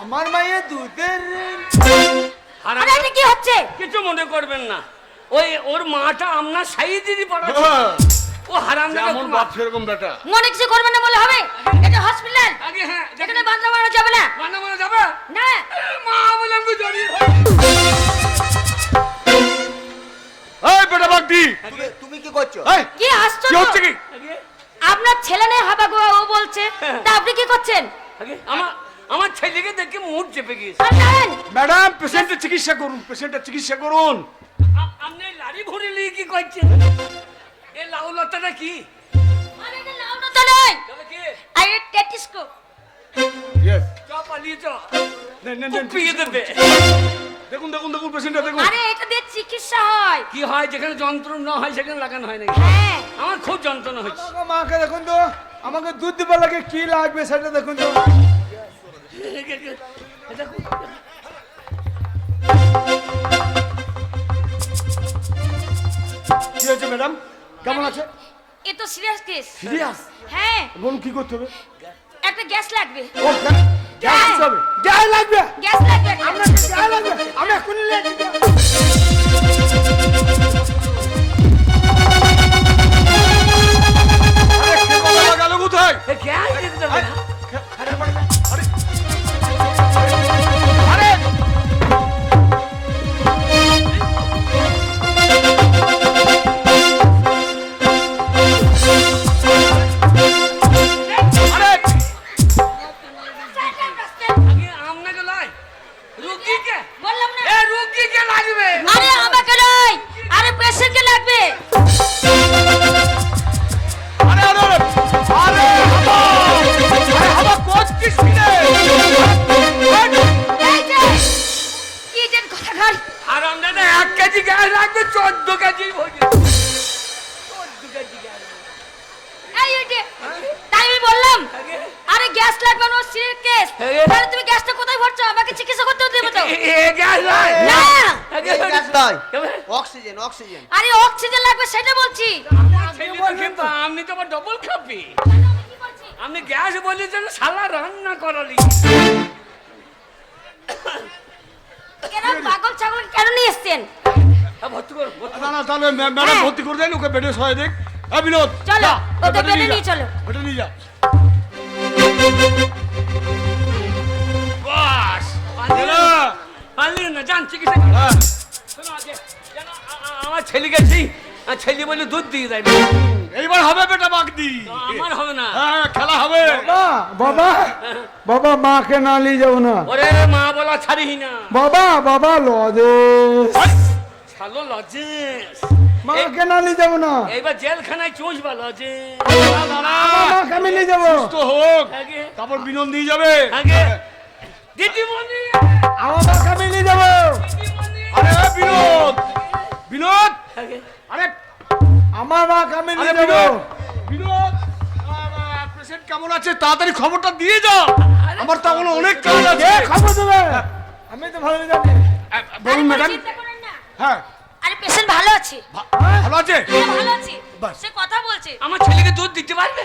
আমার মায়ের দুধের কি হচ্ছে? কিছু মনে করবেন না। ওই ওর মাটা আপনার সাইদিরই পড়া ও হারাম যেমন বাপ সেরকম বেটা। মনে কিছু করবে না বলে হবে? এটা হসপিটাল আগে হ্যাঁ এখানে বান্ধা মারা যাবে না। বানা যাবে? না। মা বলে আমি এই বেটা বাগদি। তুমি তুমি কি করছ? কি আসছো কি হচ্ছে কি? আপনার ছেলে নেই হাবা গোয়া ও বলছে। তা আপনি কি করছেন? আগে আমার আমার ছেলেকে দেখে মুড চেপে গিয়েছে। ম্যাডাম পেশেন্টের চিকিৎসা করুন পেশেন্টের চিকিৎসা করুন। আপনি লাড়ি ভরে নিয়ে কি করছেন? এই লাউ লতাটা কি আরে এটা লাউডা তো নয়। তবে কি? আরে টেটিস্কোপ ইয়েস চ পালিয়ে চ। নেন নেন নেন কুপিয়ে দেবে। দেখুন দেখুন দেখুন পেশেন্টটা দেখুন। আরে এটা দিয়ে চিকিৎসা হয়। কি হয়? যেখানে যন্ত্রণা হয় সেখানে লাগানো হয় নাকি? হ্যাঁ। আমার খুব যন্ত্রণা হচ্ছে। মাকে দেখুন তো। আমাকে দুধ দিবার লাগে কি লাগবে সেটা দেখুন তো। কি হয়েছে ম্যাডাম কেমন আছে? এ তো সিরিয়াস কেস সিরিয়াস হ্যাঁ। বোন কি করতে হবে? একটা গ্যাস লাগবে। ও গ্যাস হবে। গ্যাস লাগবে? গ্যাস লাগবে। আমরা আপনাকে গায়ে লাগবে। আমি এখনই লেগে হ্যাঁ। তাহলে তুমি গ্যাসটা কোথায় ভরছো? আমাকে চিকিৎসা করতে দেবে তো। এ- গ্যাস নয়। না। এই গ্যাস নয়। Oxygen oxygen. আরে অক্সিজেন লাগবে সেটা বলছি। ছেলে তো। কিন্তু আপনি তো ডবল খাপি আপনি গ্যাস বলেছেন শালা রান্না করালি। কেন পাগল ছাগল কেন নিয়ে এসছেন? ভর্তি করো ভর্তি না না তাহলে ম্যাডাম হ্যাঁ। ভর্তি করে দেন ওকে বেডে সহায় দেখ। বিনোদ চলো, বেডে নিয়ে চলো। বেডে নিয়ে যা। এলা, না যান চিকিৎসা। হ্যাঁ। শোনো আগে, জানো, আ- আ- আমার ছেলেকে সেই আর ছেলে বলে দুধ দিয়ে দেয়। এইবার হবে বেটা বাগদি। আমার হবে না। হ্যাঁ খেলা হবে। বাবা বাবা বাবা মাকে না নিয়ে যাব না। ওরে মা বলা ছাড়িহি না। বাবা বাবা লজে ছালো লজেস। মাকে না নিয়ে যাব না। এইবার জেলখানায় চুষবা আমার মাকে আমি নিয়ে যাব। তো হোক। তারপর বিনোদ নিয়ে যাবে। আগে। দিদিমণি। আমার আমি নিয়ে যাব আরে বিনোদ। বিনোদ? আরে আমার মাকে আমি নিয়ে যাব বিনোদ। বিনোদ পেশেন্ট কেমন আছে? তাড়াতাড়ি খবরটা দিয়ে যাও। আমার তো অনেক কাজ আছে। খবর দেবে? আমি তো ভালো জানি। বলুন ম্যাডাম চিন্তা করেন না। হ্যাঁ। আরে পেশেন্ট ভালো আছে। ভালো আছে? হ্যাঁ, ভালো আছে। সে কথা বলছে। আমার ছেলেকে দুধ দিতে পারবে?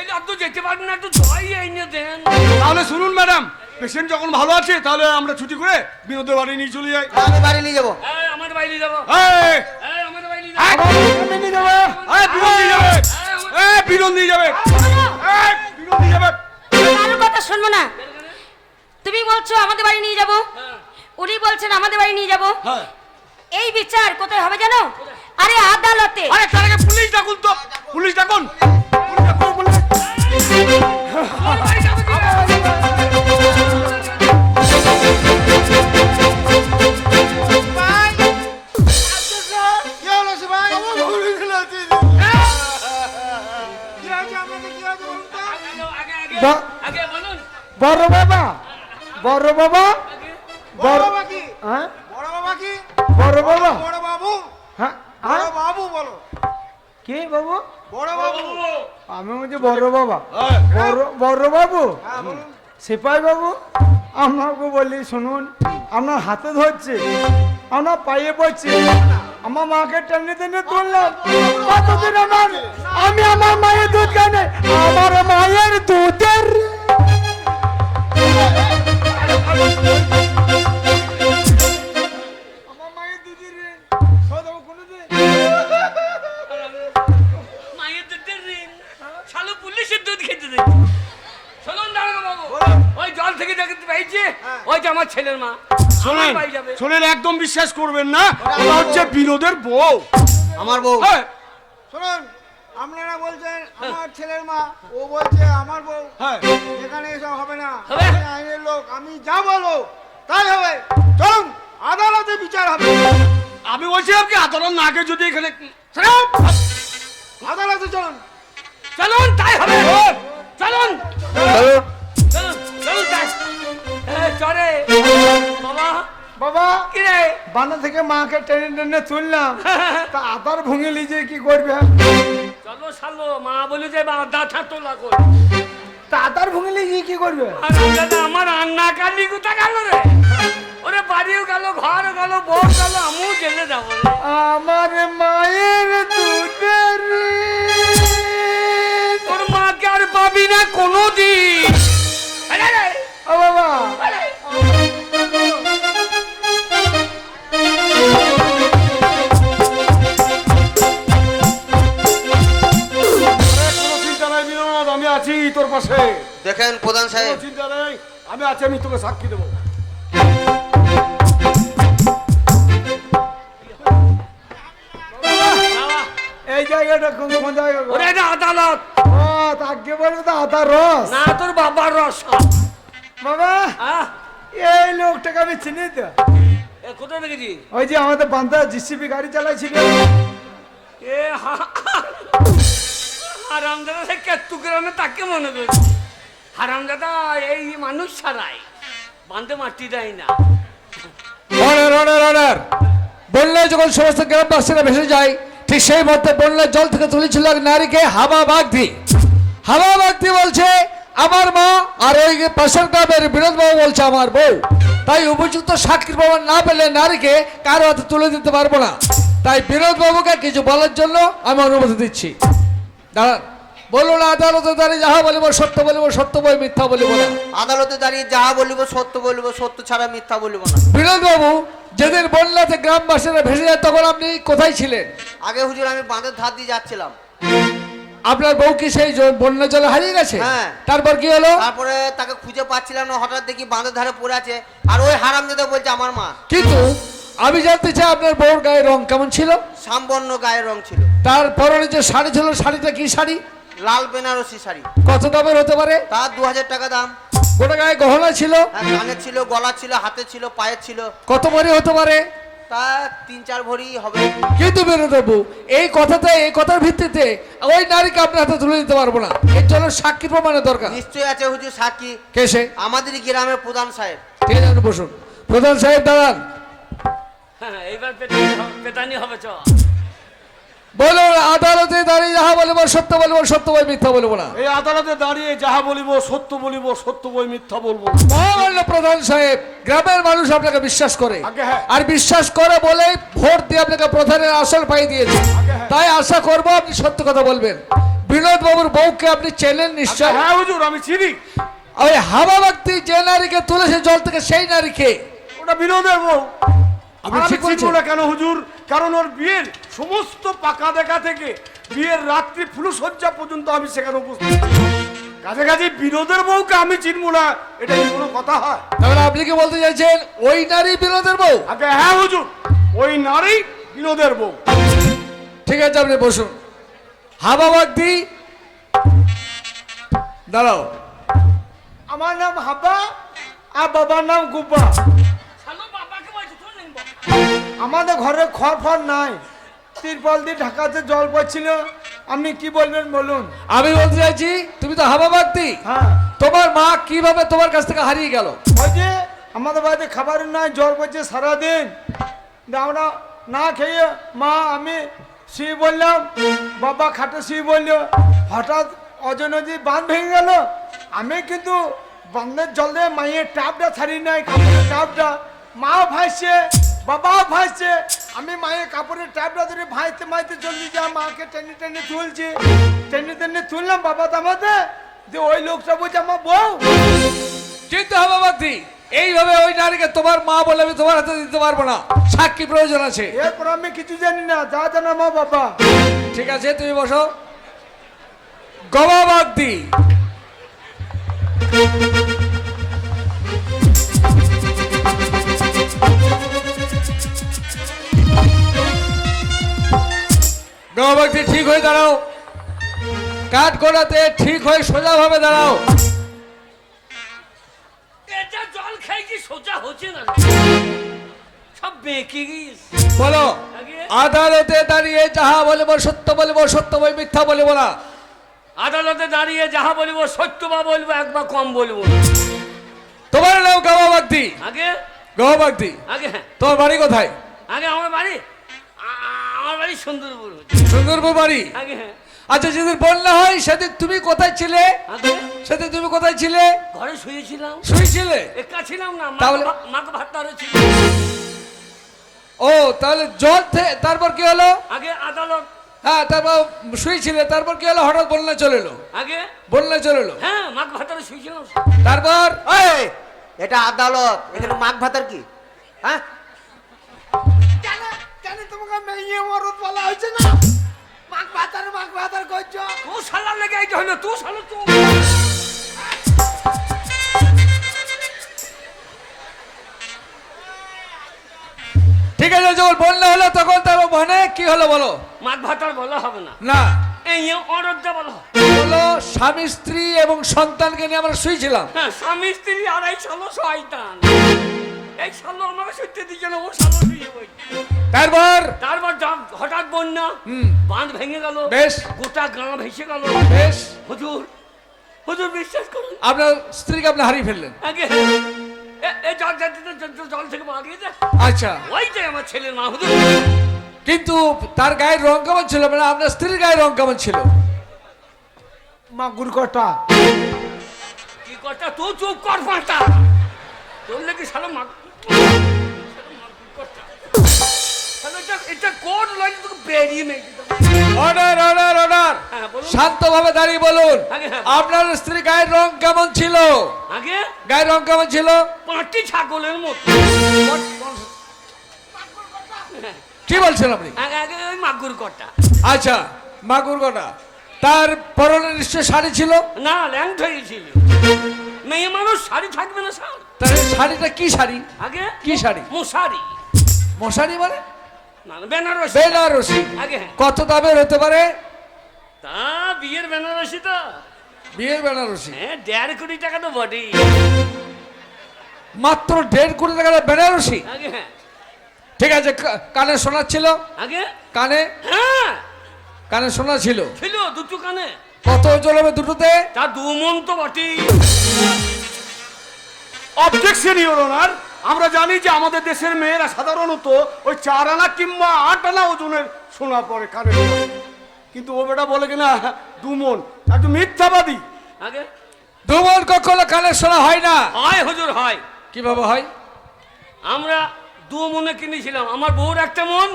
ছেলে অত যেতে পারবে না একটু দই এনে দেন। তাহলে শুনুন ম্যাডাম পেশেন্ট যখন ভালো আছে তাহলে আমরা ছুটি করে বিনোদের বাড়ি নিয়ে চলে যাই। আমি বাড়ি নিয়ে যাব। এই, আমাদের বাইরে যাব। এই, এই, আমাদের বাইরে যাব। আমার আমি নিয়ে যাব। এই, বিনোদ নিয়ে যাবে। এই, বিনোদ নিয়ে যাবে। এই, বিনোদ নিয়ে যাবে। কারোর কথা শুনব না। তুমি বলছো আমাদের বাড়ি নিয়ে যাব। উনি বলছেন আমাদের বাড়ি নিয়ে যাব। হ্যাঁ। এই বিচার কোথায় হবে জানো? আরে আদালতে। আরে তার আগে পুলিশ ডাকুন তো। পুলিশ ডাকুন, বড় বাবা? বড় বাবা? বড় বাবা কি? হ্যাঁ? বড় বাবা কি? বড় বাবা? বড় বাবু? হ্যাঁ হ্যাঁ? বাবু বলো। কে বাবু? বড় বাবু। আমি বলছি বড় বাবা। হ্যাঁ। বড় বড় বাবু? হ্যাঁ সিপাই বাবু? আপনাকে বলি শুনুন আপনার হাতে ধরছে আপনার পায়ে পড়ছে আমার মাকে টেনে টেনে তুললাম। কতদিন আমার আমি আমার মায়ের দুধ কেন আমার মায়ের দুধের থেকে দেখতে পেয়েছি ওই যে আমার ছেলের মা। শোনেন শোনেন একদম বিশ্বাস করবেন না ওটা হচ্ছে বিনোদের বউ। আমার বউ। হ্যাঁ। শুনুন আপনারা বলছেন আমার ছেলের মা ও বলছে আমার বউ। হ্যাঁ। এখানে এসব হবে না। আইনের লোক আমি যা বলব তাই হবে। চলুন আদালতে বিচার হবে। আমি বলছিলাম কি আদালত না আগে যদি এখানে আদালতে চলুন। চলুন তাই হবে। চলুন। চরে। বাবা। বাবা কি রে বানা থেকে মাকে টেনে টেনে তুললাম। তা আদার ভুঙে লিজে কি করবে? চলো শালো মা বলে যে বা দাথা তোলা কর। তা আদার ভুঙে লিজে কি করবে? আমার রান্না কালি কোথা গেল রে? ওরে বাড়িও গেল ঘর গেল বউ গেল আমিও জেলে যাব আমার মায়ের দুধের তোর মাকে আর পাবি না কোনোদিন। আরে, আরে, ও বাবা। সাহেব। চিন্তা নেই আমি আছি আমি তোকে সাক্ষী দেবো। এই জায়গাটা কোন কোন জায়গা ওরে এটা আদালত। ও তাকে বলব তো আদার রস। না তোর বাবার রস বাবা আহ, এই লোকটাকে আমি চিনি তো। এ কোথায় দেখেছি? ওই যে আমাদের বান্ধা জিসিবি গাড়ি চালাইছিল। এ হারামদাদা সে কেতু গ্রামে তাকে মনে করছি হারামদাদা এই মানুষ ছাড়াই। বান্ধে মাটি দেয় না। অর্ডার অর্ডার অর্ডার বন্যায় যখন সমস্ত গ্রামবাসীরা ভেসে যায়, ঠিক সেই মধ্যে বন্যার জল থেকে তুলেছিল এক নারীকে হাবা বাগদি। হাবা বাগদি বলছে, আমার মা আর ওই পাশের গ্রামের বিনোদবাবু বলছে, আমার বউ। তাই উপযুক্ত সাক্ষীর প্রমাণ না পেলে নারীকে কারও হাতে তুলে দিতে পারব না। তাই বিনোদবাবুকে কিছু বলার জন্য আমি অনুমতি দিচ্ছি। দাঁড়ান। বলুন আদালতে দাঁড়িয়ে যাহা বলিব সত্য বলিব সত্য বই মিথ্যা বলিব না। আদালতে দাঁড়িয়ে যাহা বলিব সত্য বলিব সত্য ছাড়া মিথ্যা বলিব না। বিনোদ বাবু যেদিন বন্যাতে গ্রামবাসীরা ভেসে যায় তখন আপনি কোথায় ছিলেন? আগে হুজুর আমি বাঁধের ধার দিয়ে যাচ্ছিলাম। আপনার বউ কি সেই বন্যা জলে হারিয়ে গেছে? হ্যাঁ। তারপর কি হলো? তারপরে তাকে খুঁজে পাচ্ছিলাম না হঠাৎ দেখি বাঁধের ধারে পড়ে আছে। আর ওই হারাম বলছে আমার মা। কিন্তু আমি জানতে চাই আপনার বউর গায়ের রং কেমন ছিল? সামবর্ণ গায়ের রং ছিল। তার পরনে যে শাড়ি ছিল শাড়িটা কি শাড়ি? লাল বেনারসি শাড়ি। কত দামের হতে পারে? তার দু হাজার টাকা দাম। গোটা গায়ে গহনা ছিল? হ্যাঁ কানের ছিল গলা ছিল হাতে ছিল পায়ের ছিল। কত ভরি হতে পারে? তা তিন চার ভরি হবে। কিন্তু বিনোদ বাবু এই কথাতে এই কথার ভিত্তিতে ওই নারীকে আপনার হাতে তুলে দিতে পারব না। এর জন্য সাক্ষী প্রমাণের দরকার। নিশ্চয়ই আছে হুজুর সাক্ষী। কেসে আমাদেরই গ্রামের প্রধান সাহেব। ঠিক আছে আপনি বসুন। প্রধান সাহেব দাঁড়ান। হ্যাঁ, এইবার পেতানি হবে চ বলুন আদালতে দাঁড়িয়ে যাহা বলিব সত্য বলিব সত্য বই মিথ্যা বলিব না। এই আদালতে দাঁড়িয়ে যাহা বলিব সত্য বলিব সত্য বই মিথ্যা বলব। মহামান্য প্রধান সাহেব গ্রামের মানুষ আপনাকে বিশ্বাস করে। হ্যাঁ। আর বিশ্বাস করে বলে ভোট দিয়ে আপনাকে প্রধানের আসল পাই দিয়েছে। হ্যাঁ। তাই আশা করব আপনি সত্য কথা বলবেন। বিনোদ বাবুর বউকে আপনি চেনেন নিশ্চয়? হ্যাঁ হুজুর আমি চিনি। ওই হাবা ব্যক্তি যে নারীকে তুলেছে জল থেকে সেই নারীকে? ওটা বিনোদের বউ। আপনি ঠিক কেন হুজুর? কারণ ওর বিয়ের সমস্ত পাকা দেখা থেকে বিয়ের রাত্রি ফুলসজ্জা পর্যন্ত আমি সেখানে উপস্থিত। কাছে কাছে বিনোদের বউকে আমি চিনবো না এটা কি কোনো কথা হয়? তাহলে আপনি কি বলতে চাইছেন ওই নারী বিনোদের বউ? আগে হ্যাঁ হুজুর ওই নারী বিনোদের বউ। ঠিক আছে আপনি বসুন। হাবা ব্যক্তি দাঁড়াও। আমার নাম হাব্বা আর বাবার নাম গুব্বা। আমাদের ঘরে খড় ফড় নাই। তিরপল দিয়ে ঢাকাতে জল পড়ছিল। আপনি কি বলবেন বলুন? আমি বলতে চাইছি তুমি তো হাবা হ্যাঁ। তোমার মা কীভাবে তোমার কাছ থেকে হারিয়ে গেল? ওই যে আমাদের বাড়িতে খাবার নাই জল পড়ছে সারাদিন। আমরা না খেয়ে মা আমি শুয়ে বললাম বাবা খাটে শুয়ে বলল হঠাৎ অজনদী বাঁধ ভেঙে গেল। আমি কিন্তু বান্ধের জল দিয়ে মায়ের টাপটা ছাড়ি নাই টাপটা মা ভাসছে। বাবা ভাসছে আমি মায়ের কাপড়ের টাপটা ধরে ভাইতে মাইতে জলদি যা মাকে টেনে টেনে তুলছি। টেনে টেনে তুললাম বাবা তামাতে যে ওই লোকটা বলছে আমার বউ। কিন্তু হাবা বাগদি এইভাবে ওই নারীকে তোমার মা বলে আমি তোমার হাতে দিতে পারব না। সাক্ষী প্রয়োজন আছে। এরপর আমি কিছু জানি না যা জানা মা বাবা। ঠিক আছে তুমি বসো। গবা বাগদি ঠিক হয়ে দাঁড়াও। কাঠ গোড়াতে ঠিক হয়ে সোজাভাবে দাঁড়াও। এটা জল খাই কি সোজা হচ্ছে না? সব বেঁকে গিয়েছে। বলো আদালতে দাঁড়িয়ে যাহা বলব সত্য বলব সত্য বই মিথ্যা বলব না। আদালতে দাঁড়িয়ে যাহা বলব সত্য বা বলব এক বা কম বলব তোমার নাম গবা বাগদি আগে? গবা বাগদি আগে? হ্যাঁ তোমার বাড়ি কোথায়? আগে আমার বাড়ি? আমার বাড়ি সুন্দরপুর সুন্দরপুর বাড়ি? আগে হ্যাঁ। আচ্ছা যেদিন বন্যা হয় সেদিন তুমি কোথায় ছিলে? সেদিন তুমি কোথায় ছিলে? ঘরে শুয়েছিলাম। শুয়েছিলে? একা ছিলাম না তাহলে? মাকে ভাত ছিল ও তাহলে জল তারপর কি হলো? আগে আদালত। হ্যাঁ তারপর শুয়েছিলে তারপর কি হলো? হঠাৎ বন্যা চলে এলো। আগে? বন্যা চলে এলো। হ্যাঁ মাকে ভাত তারে শুয়েছিলাম। তারপর? এই, এটা আদালত এখানে মাঘ ভাতার কি? হ্যাঁ? তোমাকে মেয়ে মরত বলা হয়েছে না? মাক ভাতার মাক ভাতার করছ তুই শালা লেগে এই হলো তুই শালা তুই ঠিক আছে যখন বন্যা হলো তখন তারপর মানে কি হলো বলো? মাছ ভাতার বলা হবে না। না। এই অরজ্জা বলা হবে। বলো স্বামী স্ত্রী এবং সন্তানকে নিয়ে আমরা শুয়েছিলাম হ্যাঁ স্বামী স্ত্রী আর এই শয়তান। এই শালো আমাকে সত্যি দিচ্ছে না ও শুয়ে তারপর? তারপর হঠাৎ বন্যা বাঁধ ভেঙে গেল বেশ। গোটা গ্রাম ভেসে গেল। বেশ। হুজুর হুজুর বিশ্বাস করুন। আপনার স্ত্রীকে আপনি হারিয়ে ফেললেন। আগে জল জল- থেকে মারিয়ে আচ্ছা। ওইটাই আমার ছেলের মা হুজুর। কিন্তু তার গায়ের রং কেমন ছিল? মানে আপনার স্ত্রীর গায়ের রং কেমন ছিল? মাগুর কটা। কি কথা তুই চুপ কর পাঁচটা। তোর শালো মাগ অর্ডার অর্ডার অর্ডার হ্যাঁ শান্তভাবে দাঁড়িয়ে বলুন। হ্যাঁ। আপনার স্ত্রী গায়ের রং কেমন ছিল? আগে? গায়ের রং কেমন ছিল? পাঁচটি ছাগলের মতো। কি বলছেন আপনি? মাগুর কটা। আচ্ছা মাগুর কটা। তার পরনে নিশ্চয় শাড়ি ছিল? না ল্যাংট হয়েছিল মেয়ে মানুষ শাড়ি থাকবে না এই শাড়িটা কি শাড়ি? আগে কি শাড়ি? মশারি। মশারি মানে? বেনারসি। বেনারসি। আগে হ্যাঁ। কত দামের হতে পারে? তা বিয়ের বেনারসি তো। বিয়ের বেনারসি। হ্যাঁ দেড় কোটি টাকা তো বটেই। মাত্র দেড় কোটি টাকার বেনারসি? আগে হ্যাঁ। ঠিক আছে কানে শোনা ছিল? আগে? কানে? হ্যাঁ। কানে শোনা ছিল? ছিল দুটো কানে। কত ওজন হবে দুটোতে? তা দু মন তো বটেই। অবজেকশন ইওর অনার আমরা জানি যে আমাদের দেশের মেয়েরা সাধারণত ওই চার আনা কিংবা আট আনা ওজনের শোনা পড়ে কানে কিন্তু ও বেটা বলে কিনা দুমন একটু মিথ্যাবাদী। আগে? দুমন কখনো কানে শোনা হয় না। হয় হুজুর হয়। কীভাবে হয়? আমরা দু মনে কিনেছিলাম। আমার বউর একটা মন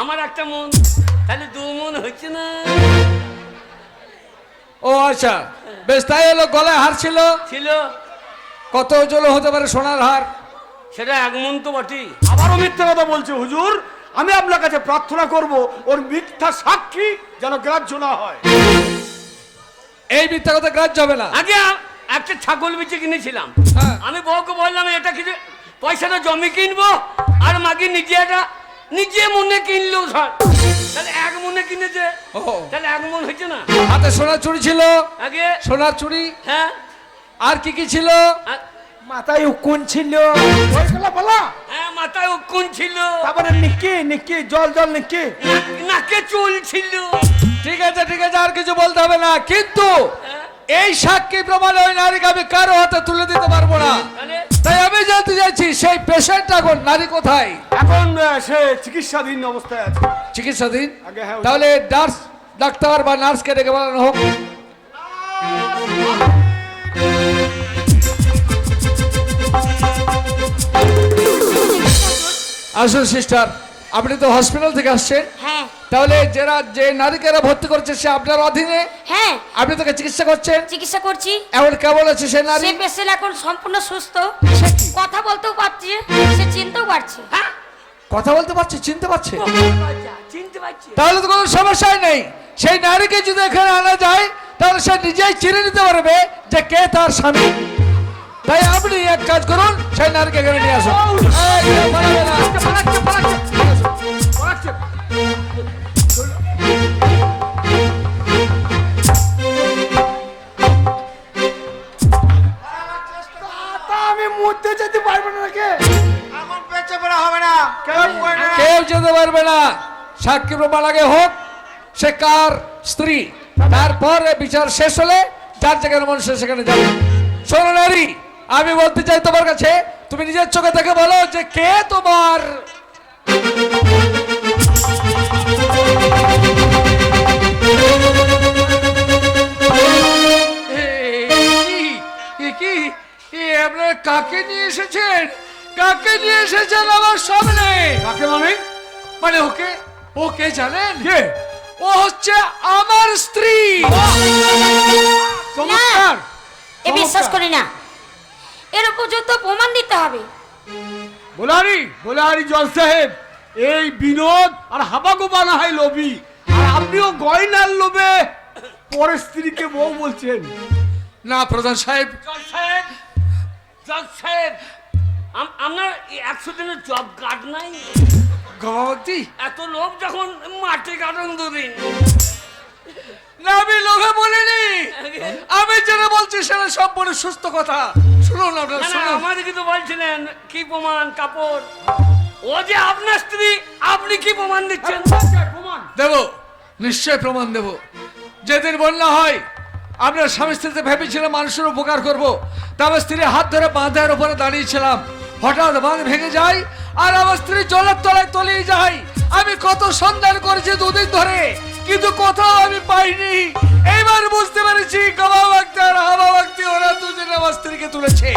আমার একটা মন। তাহলে দু মন হচ্ছে না। ও আচ্ছা বেশ তাই হলো গলায় হার ছিল? ছিল। কত ওজন হতে পারে সোনার হার? সেটা এক মন তো বটি আবারও মিথ্যা কথা বলছে হুজুর। আমি আপনার কাছে প্রার্থনা করব ওর মিথ্যা সাক্ষী যেন গ্রাহ্য না হয়। এই মিথ্যা কথা গ্রাহ্য হবে না। আগে একটা ছাগল বেচে কিনেছিলাম। হ্যাঁ। আমি বউকে বললাম এটা কিছু পয়সাটা জমি কিনবো? আর মাকে নিজে এটা নিজে মনে কিনলো স্যার। তাহলে এক মনে কিনেছে। তাহলে এক মন হয়েছে না? হাতে সোনার চুড়ি ছিল। আগে সোনার চুড়ি? হ্যাঁ। আর কি কি ছিল? মাথায় উকুন ছিল। ওইগুলো বলা। হ্যাঁ মাথায় উকুন ছিল। তারপরে নিকি নিকি জল জল নিকি। নাক- চুল ছিল। ঠিক আছে ঠিক আছে আর কিছু বলতে হবে না। কিন্তু হ্যাঁ, এই সাক্ষী প্রমাণে ওই নারীকে আমি কারও হাতে তুলে দিতে পারব না। তাই আমি জানতে চাইছি সেই পেশেন্ট এখন নারী কোথায়? এখন সে চিকিৎসাধীন অবস্থায় আছে। চিকিৎসাধীন? আগে হ্যাঁ তাহলে নার্স ডাক্তার বা নার্সকে ডেকে বলানো হোক। আসুন সিস্টার আপনি তো হসপিটাল থেকে আসছেন। হ্যাঁ। তাহলে যারা যে নারীকে এরা ভর্তি করছে সে আপনার অধীনে? হ্যাঁ। আপনি তাকে চিকিৎসা করছেন? চিকিৎসা করছি। এখন কেমন আছে সে নারী? সে পেশেন্ট এখন সম্পূর্ণ সুস্থ। কথা বলতেও পারছে সে চিনতেও পারছে। হ্যাঁ? কথা বলতে পারছে চিনতে পারছে চিনতে পারছি। তাহলে তো কোনো সমস্যাই নেই। সেই নারীকে যদি এখানে আনা যায় তাহলে সে নিজেই চিনে নিতে পারবে যে কে তার স্বামী। তাই আপনি এক কাজ করুন সেই নারীকে এখানে নিয়ে আসুন আমি মরতে যেতে পারব না নাকি আমার বেঁচে পড়া হবে না কেউ যেতে পারবে না সাক্ষী প্রমাণ আগে হোক সে কার স্ত্রী তারপর বিচার শেষ হলে যার যেখানে মন সেখানে যাবে নারী আমি বলতে চাই তোমার কাছে তুমি নিজের চোখে দেখে বলো যে কে তোমার? কি আপনারা কাকে নিয়ে এসেছেন? কাকে নিয়ে এসেছেন আমার সামনে? কাকে মানে? মানে ওকে ওকে জানেন? কে? ও হচ্ছে আমার স্ত্রী। না এ বিশ্বাস করি না। এর উপযুক্ত প্রমাণ দিতে হবে। বোলারি বোলারি জল সাহেব এই বিনোদ আর হাবাগো বানা হয় লোভী। আর আপনিও গয়নার লোভে পরের স্ত্রীকে বউ বলছেন। না প্রধান সাহেব। জজ সাহেব জজ সাহেব আম- আপনার একশো দিনের জব কার্ড নাই? গমাবতী এত লোক যখন মাঠে কাটন দুদিন। না আমি লোভে বলিনি। আমি যেটা বলছি সেটা সম্পূর্ণ সুস্থ কথা। শুনুন আপনার শুনুন। আমাদেরকে তো বলছিলেন কি প্রমাণ কাপড়? ও যে আপনার স্ত্রী আপনি কি প্রমাণ দিচ্ছেন? দেব নিশ্চয় প্রমাণ দেব। যেদিন বন্যা হয় আপনার স্বামী স্ত্রীতে ভেবেছিলাম মানুষের উপকার করব। তা আমার স্ত্রীর হাত ধরে বাঁধের উপরে দাঁড়িয়েছিলাম। হঠাৎ বাঁধ ভেঙে যায় আর আমার স্ত্রী জলের তলায় তলিয়ে যায়। আমি কত সন্ধান করেছি দুদিন ধরে। কিন্তু কোথাও আমি পাইনি। এইবার বুঝতে পেরেছি কাবা বাগদি আর হাবা বাগদি ওরা দুজনে আমার স্ত্রীকে তুলেছে।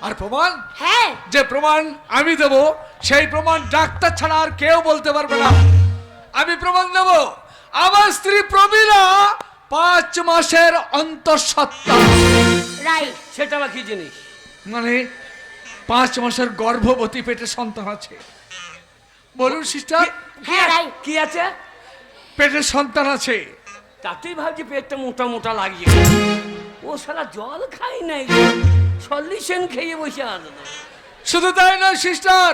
আর প্রমাণ? হ্যাঁ। যে প্রমাণ আমি দেব সেই প্রমাণ ডাক্তার ছাড়া আর কেউ বলতে পারবে না। আমি প্রমাণ দেব আমার স্ত্রী প্রবীণা পাঁচ মাসের অন্তঃসত্ত্বা। রাইট। সেটা আবার কি জিনিস? মানে পাঁচ মাসের গর্ভবতী পেটে সন্তান আছে। বলুন সিস্টার। হ্যাঁ রাইট। কি আছে? পেটে সন্তান আছে। তাতেই ভাবছি পেটটা মোটা মোটা লাগিয়ে ও সারা জল খাই নাই। সলিউশন খেয়ে বসে আছে শুধু তাই নয় সিস্টার?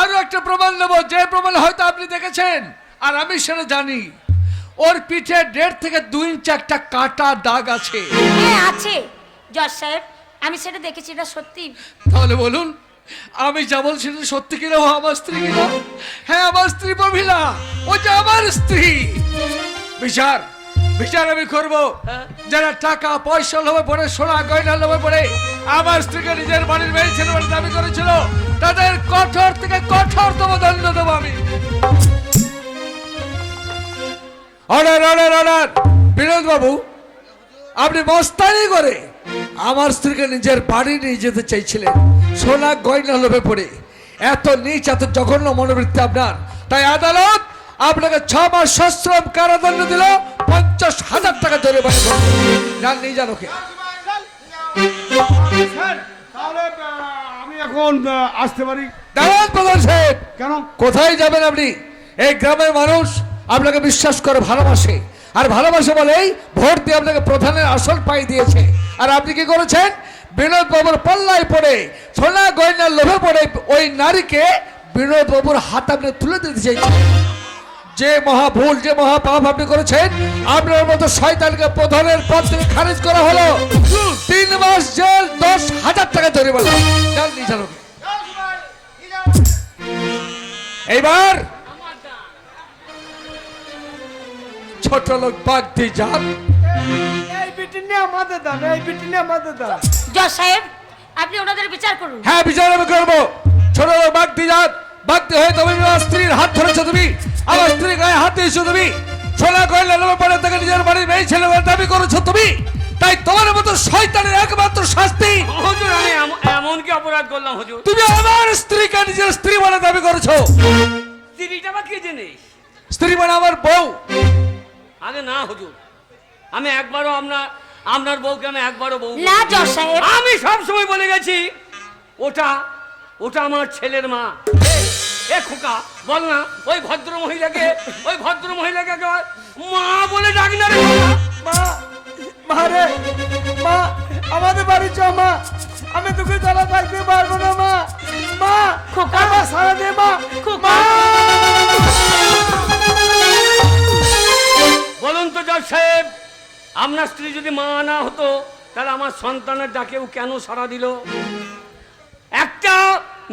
আরও একটা প্রমাণ দেবো যে প্রমাণ হয়তো আপনি দেখেছেন আর আমি সেটা জানি। ওর পিঠে দেড় থেকে দুই ইঞ্চ একটা কাটা দাগ আছে। হ্যাঁ আছে। জজ সাহেব আমি সেটা দেখেছি এটা সত্যি। তাহলে বলুন আমি যা বলছি সত্যি কিনা ও আমার স্ত্রী কিনা? হ্যাঁ আমার স্ত্রী মহিলা ও যে আমার স্ত্রী। বিচার বিচার আমি করব। যারা টাকা পয়সা লোভে পড়ে সোনা গয়না লোভে পড়ে আমার স্ত্রীকে নিজের বাড়ির মেয়ে ছেলে বলে দাবি করেছিল তাদের কঠোর থেকে কঠোরতম দণ্ড দেবো আমি। Order order order. বিনোদ বাবু আপনি মস্তানি করে আমার স্ত্রীকে নিজের বাড়ি নিয়ে যেতে চাইছিলেন। সোনা গয়না লোভে পড়ে। এত নিচ এত জঘন্য মনোবৃত্তি আপনার। তাই আদালত আপনাকে ছ মাস সশ্রম কারাদণ্ড দিল পঞ্চাশ হাজার টাকা জরিমানা করবে যান নিয়ে যান ওকে। আমি এখন আসতে পারি। দাঁড়ান প্রধান সাহেব। কেন? কোথায় যাবেন আপনি? এই গ্রামের মানুষ আপনাকে বিশ্বাস করে ভালোবাসে। আর ভালোবাসে বলেই ভোট দিয়ে আপনাকে প্রধানের আসল পাই দিয়েছে। আর আপনি কি করেছেন? বিনোদ বাবুর পাল্লায় পড়ে সোনা গয়নার লোভে পড়ে ওই নারীকে বিনোদ বাবুর হাত আপনি তুলে দিতে চাইছেন। যে মহা ভুল যে মহা পাপ আপনি করেছেন আপনার মতো শয়তানকে প্রধানের পদ থেকে খারিজ করা হলো। তিন মাস জেল দশ হাজার টাকা যান নিয়ে এইবার ছোট লোক বাদ দিয়ে যান। এই বিটি আমাদের দান এই বিটি আমাদের দান জজ সাহেব আপনি ওনাদের বিচার করুন। হ্যাঁ বিচার আমি করব। ছোট লোক বাদ দিয়ে যান হয়ে তুমি আমার স্ত্রীর হাত ধরেছো তুমি। আমার স্ত্রীর গায়ে হাত দিয়েছ তুমি। সোনা গয়লা নেমে পড়ে তাকে নিজের বাড়ির মেয়ে ছেলে বলে দাবি করেছ তুমি। তাই তোমার মতো শয়তানের একমাত্র শাস্তি। হুজুর আমি এম- এমন কি অপরাধ করলাম হুজুর? তুমি আমার স্ত্রীকে নিজের স্ত্রী বলে দাবি করেছ। স্ত্রীটা বা কি জিনিস স্ত্রী মানে আমার বউ। আগে না হুজুর। আমি একবারও আপনার আপনার বউকে আমি একবারও বউ না জজ সাহেব। আমি সব সময় বলে গেছি ওটা ওটা আমার ছেলের মা। এ- এ খোকা বল না ওই ভদ্র মহিলাকে ওই ভদ্র মহিলাকে মা বলে ডাক না রে। মা মা রে মা আমাদের বাড়ি চ মা। আমি তোকে তারা থাকতে পারব না মা। মা খোকা। সারা দে মা। খোকা। আপনার স্ত্রী যদি মা না হতো, তাহলে আমার সন্তানের ডাকেও কেন সাড়া দিল? একটা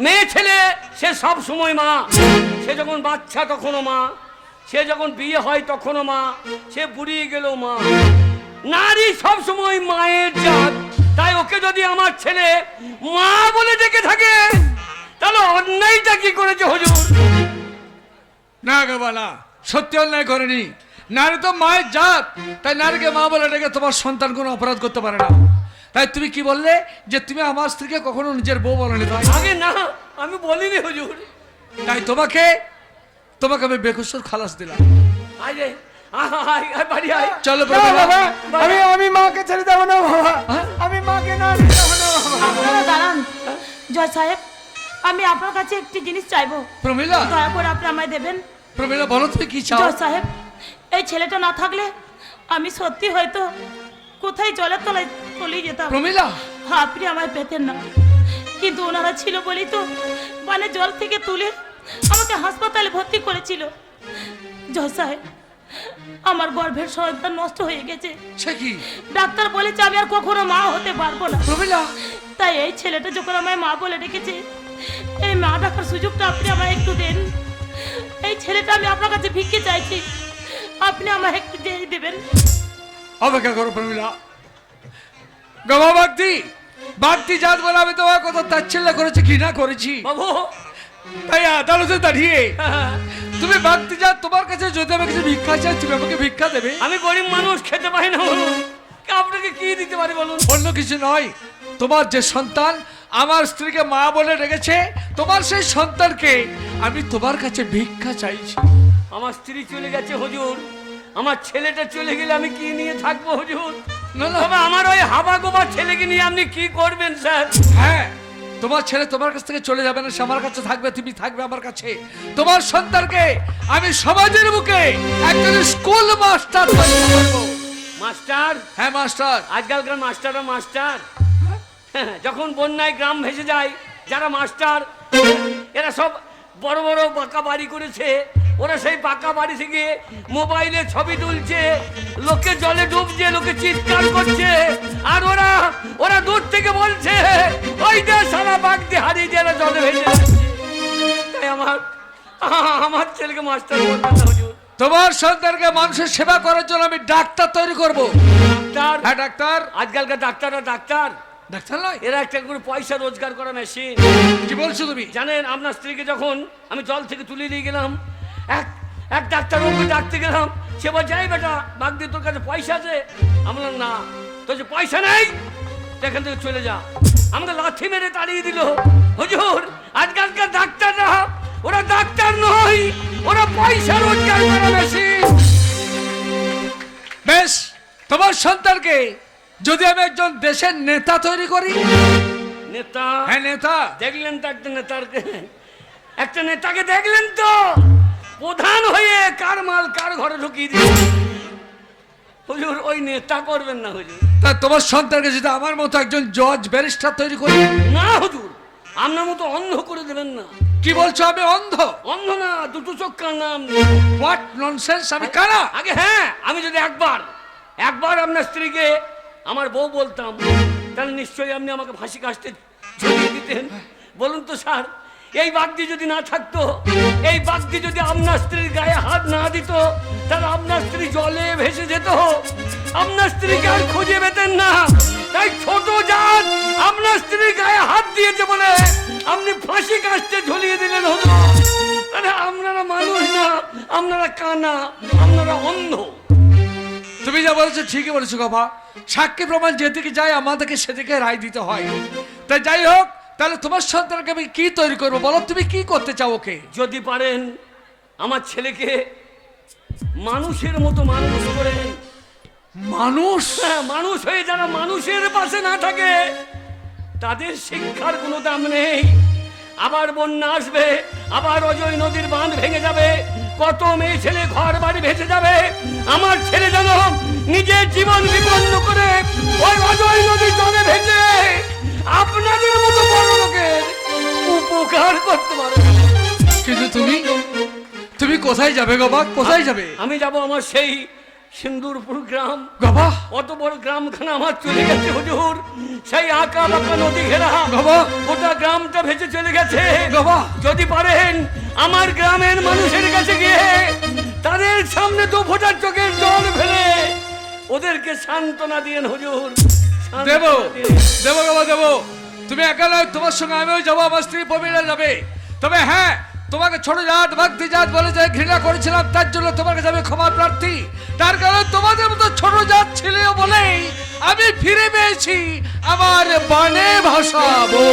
মেয়ে ছেলে, সে সব সময় মা। সে যখন বাচ্চা তখনও মা। সে যখন বিয়ে হয় তখনও মা। সে বুড়িয়ে গেল মা। নারী সব সময় মায়ের জাত। তাই ওকে যদি আমার ছেলে মা বলে ডেকে থাকে, তাহলে অন্যায়টা কি করেছে হুজুর? না গো সত্যি অন্যায় করেনি। নারী তো মায়ের জাত। তাই নারীকে মা বলে ডেকে তোমার সন্তান কোনো অপরাধ করতে পারে না। তাই তুমি কি বললে যে তুমি আমার স্ত্রীকে কখনো নিজের বউ বলনি? তাই আগে না আমি বলিনি হুজুর। তাই তোমাকে তোমাকে আমি বেকসুর খালাস দিলাম। আয় রে আয়, আয়, আয়, বাড়ি চলো বাবা আমি আমি মাকে ছেড়ে দেবো না বাবা। হ্যাঁ? আমি মাকে না আপনারা দাঁড়ান। সাহেব আমি আপনার কাছে একটি জিনিস চাইব। প্রমিলা। দয়া করে আপনি আমায় দেবেন। প্রমিলা বলো তুমি কি চাও? সাহেব এই ছেলেটা না থাকলে আমি সত্যি হয়তো কোথায় জলের তলায় তলিয়ে যেতাম। প্রমিলা! হ্যাঁ, আপনি আমায় পেতেন না। কিন্তু ওনারা ছিল বলেই তো মানে জল থেকে তুলে আমাকে হাসপাতালে ভর্তি করেছিল। জয় সাহেব আমার গর্ভের সন্তান নষ্ট হয়ে গেছে। ডাক্তার বলেছে আমি আর কখনো মা হতে পারব না। প্রমিলা! তাই এই ছেলেটা যখন আমায় মা বলে ডেকেছে এই মা ডাকার সুযোগটা আপনি আমায় একটু দেন। এই ছেলেটা আমি আপনার কাছে ভিক্ষে চাইছি। আপনি আমায় একটু দিয়ে দেবেন। অপেক্ষা করো প্রমিলা। গমা বাগদি বাগদি জাত বলে আমি তোমার কথা তাচ্ছিল্য করেছি ঘৃণা করেছি। বাবু। তাই আদালতে দাঁড়িয়ে তুমি বাগদি জাত তোমার কাছে যদি আমি কিছু ভিক্ষা চাই তুমি আমাকে ভিক্ষা দেবে। আমি গরিব মানুষ খেতে পারি না বলুন আপনাকে কি দিতে পারি বলুন? অন্য কিছু নয় তোমার যে সন্তান আমার স্ত্রীকে মা বলে রেখেছে তোমার সেই সন্তানকে আমি তোমার কাছে ভিক্ষা চাইছি। আমার স্ত্রী চলে গেছে হুজুর। আমার ছেলেটা চলে গেলে আমি কি নিয়ে থাকব হুজুর? তবে আমার ওই হাবা গোবার ছেলেকে নিয়ে আপনি কি করবেন স্যার? হ্যাঁ তোমার ছেলে তোমার কাছ থেকে চলে যাবে না সে আমার কাছে থাকবে তুমি থাকবে আমার কাছে। তোমার সন্তানকে আমি সমাজের মুখে একজন স্কুল মাস্টার মাস্টার? হ্যাঁ মাস্টার। আজকালকার মাস্টাররা মাস্টার। যখন বন্যায় গ্রাম ভেসে যায় যারা মাস্টার এরা সব বড় বড় পাকা বাড়ি করেছে। ওরা সেই পাকা বাড়ি থেকে মোবাইলে ছবি তুলছে লোকে জলে ডুবছে লোকে চিৎকার করছে আর ওরা ওরা দূর থেকে বলছে ওই যে সারা বাঘ দিয়ে হারিয়ে এরা জলে ভেসে যাচ্ছে তাই আমার আমার ছেলেকে মাস্টার তোমার সন্তানকে মানুষের সেবা করার জন্য আমি ডাক্তার তৈরি করব। ডাক্তার? হ্যাঁ ডাক্তার। আজকালকার ডাক্তাররা ডাক্তার। ডাক্তার নয়? এরা একটা করে পয়সা রোজগার করা মেশিন কি বলছো তুমি? জানেন আপনার স্ত্রীকে যখন আমি জল থেকে তুলে দিয়ে গেলাম এক এক ডাক্তার ওকে ডাকতে গেলাম। সে বল যাই বেটা বাগদি তোর কাছে পয়সা আছে? আমি না তোর যে পয়সা নেই? এখান থেকে চলে যা। আমাকে লাথি মেরে তাড়িয়ে দিল। হুজুর আজকালকার ডাক্তার ডাক্তাররা ওরা ডাক্তার নয় ওরা পয়সা রোজগার করা বেশি। বেশ তোমার সন্তানকে যদি আমি একজন দেশের নেতা তৈরি করি? নেতা? হ্যাঁ নেতা। দেখলেন তো একটা নেতার একটা নেতাকে দেখলেন তো? প্রধান হয়ে কার মাল কার ঘরে ঢুকিয়ে দিয়ে হুজুর ওই নেতা করবেন না হুজুর। তা তোমার সন্তানকে যদি আমার মতো একজন জজ ব্যারিস্টার তৈরি করি না হুজুর আপনার মতো অন্ধ করে দেবেন না। কি বলছো আমি অন্ধ? অন্ধ না দুটো চোখ কান্নাম হোয়াট ননসেন্স আমি কানা আগে হ্যাঁ আমি যদি একবার একবার আপনার স্ত্রীকে আমার বউ বলতাম তাহলে নিশ্চয়ই আপনি আমাকে ফাঁসি কাশতে ঝুলিয়ে দিতেন। বলুন তো স্যার এই বাগদি যদি না থাকতো, এই বাগদি যদি আপনার স্ত্রীর গায়ে হাত না দিত, তাহলে আপনার স্ত্রী জলে ভেসে যেত। আপনার স্ত্রীকে আর খুঁজে পেতেন না। তাই ছোট জাত আপনার স্ত্রীর গায়ে হাত দিয়েছে বলে আপনি ফাঁসি কাশতে ঝুলিয়ে দিলেন হলো আরে আপনারা মানুষ না, আপনারা কানা, আপনারা অন্ধ। তুমি যা বলেছ ঠিকই বলেছ বাবা সাক্ষী প্রমাণ যেদিকে যায় আমাদেরকে সেদিকে রায় দিতে হয়। তাই যাই হোক তাহলে তোমার সন্তানকে আমি কি তৈরি করব বলো? তুমি কি করতে চাও ওকে? যদি পারেন আমার ছেলেকে মানুষের মতো মানুষ করেন মানুষ? হ্যাঁ, মানুষ হয়ে যারা মানুষের পাশে না থাকে তাদের শিক্ষার কোনো দাম নেই। আবার বন্যা আসবে আবার অজয় নদীর বাঁধ ভেঙে যাবে কত মেয়ে ছেলে ঘর বাড়ি ভেসে যাবে। আমার ছেলে যেন নিজের জীবন বিপন্ন করে ওই অজয় নদীর জলে ভেসে। কোথায় যাবে বাবা কোথায় যাবে? আমি যাব আমার সেই সিন্দুরপুর গ্রাম। বাবা অত বড় গ্রামখানা আমার চলে গেছে হুজুর। সেই আঁকা বাঁকা নদী ঘেরা। বাবা গোটা গ্রামটা ভেসে চলে গেছে। বাবা যদি পারেন আমার গ্রামের মানুষের কাছে গিয়ে তাদের সামনে দু ফোটার চোখের জল ফেলে ওদেরকে সান্ত্বনা দিয়েন হুজুর। দেব! দেব বাবা দেব। তুমি একা নয় তোমার সঙ্গে আমিও যাব আমার স্ত্রী প্রবীণা যাবে। তবে হ্যাঁ তোমাকে ছোট জাত, ভক্তি জাত বলে যে ঘৃণা করেছিলাম, তার জন্য তোমার কাছে আমি ক্ষমা প্রার্থী। তার কারণে তোমাদের মতো ছোট জাত ছিল বলেই আমি ফিরে পেয়েছি আমার বানে ভাষাবো